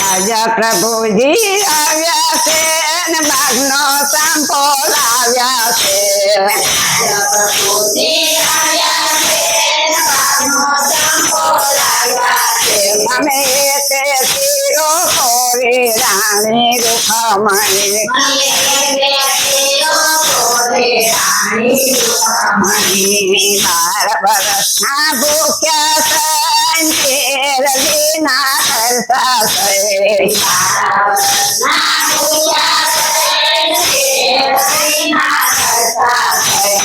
आजा प्रभु जी आव्या से मग्नो संपोल आव्या से आजा प्रभु जी आव्या से मग्नो संपोल आव्या से ममे से सिरो कोरे रानी रुखमणि ममे से ભૂખ્યા વિના કરતા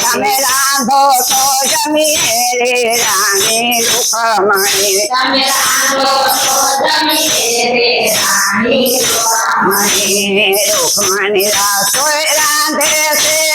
તમે રાંધો તો જમી રે રાણી રૂખમણી મણી રૂખમણી રસોઈ રાંધે ને પ્રભુ જમવા બેઠા છે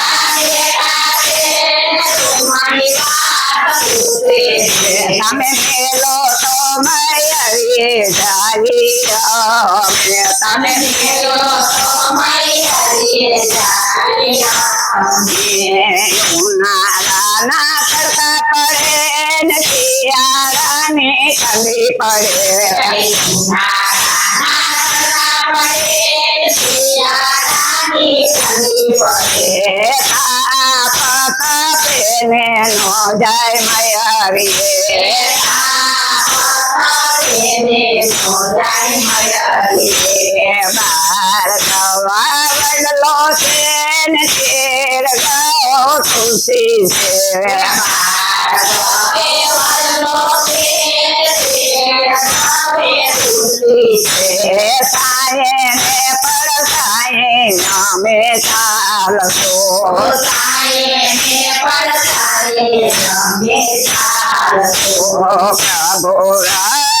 રમે તમે ઉનાળાના તડકા પડે ને શિયાળાની ઠંડી પડે તાપે ને નો બાર કવા વડલો છે ને શેર છે સાયે ને પડસાયે નામે ચાલશો પ્રભુ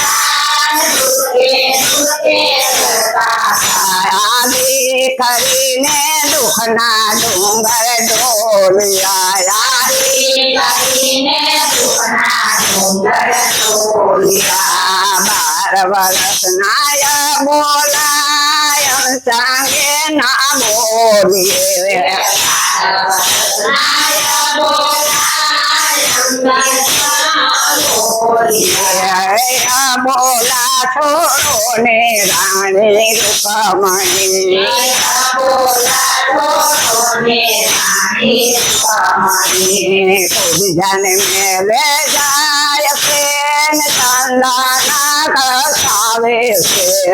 આદિ કરીને દુઃખના ડુંગર ડોલિયા બાર વર્ષ નાય બોલાય સાંગે ના બોલીએ બોલા છોડો ને રાણી રૂપમણી જાને મેલે જાય છે ને ચંદના કસાવે છે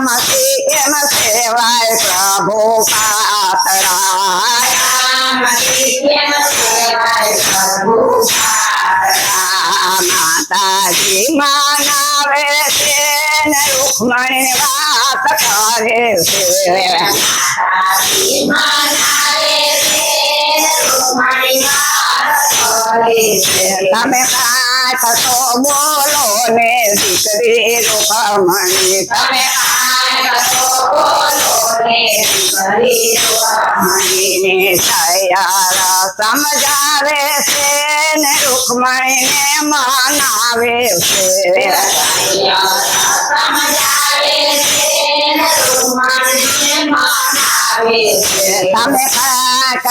नम सीम सेवाय प्रभो पातराय माता जी मानावे से रुक्मणी बात करे। माता जी माना તમે કાંઈ થતો બોલો ને દીકરી રૂકમણી તમે કરી સમજાવે છે ને રૂકમણીને મનાવે છે. સમજાવે છે તમે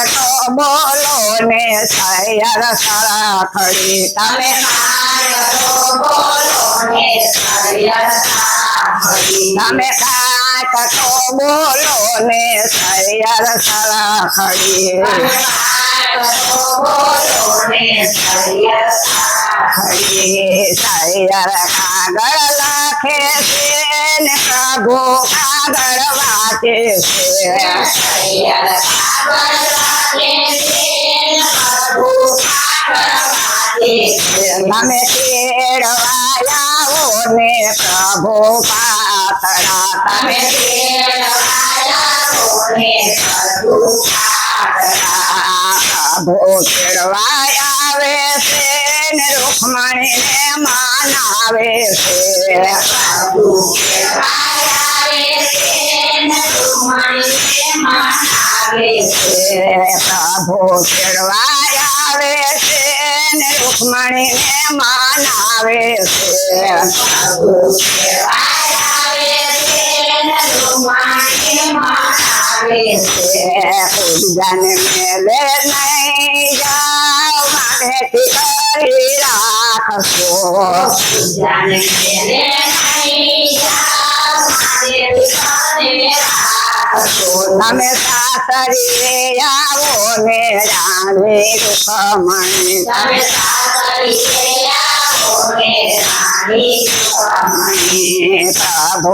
તો બોલો ને સૈયર સળખડી તમે તમે કાંઈક તો બોલો ને સૈયર સળખડી ખડી. સૈયર કાગળ લખે છે ને પ્રભુ કાગળ વાંચે છે તમે તેડવાયા ને પ્રભુ પાતળા તમે પ્રભુ તેડવાયા આવે છે ને રૂકમણીને માનાવે છે પ્રભુ તેડવાય આવે છે ને जाने से नहीं जाओ माने तिकरी राखो जाने मेले नहीं जाओ हमें सासरी रे मेरा रे दुख मन हमें सासरी रे मेरा रे दुख मन प्रभु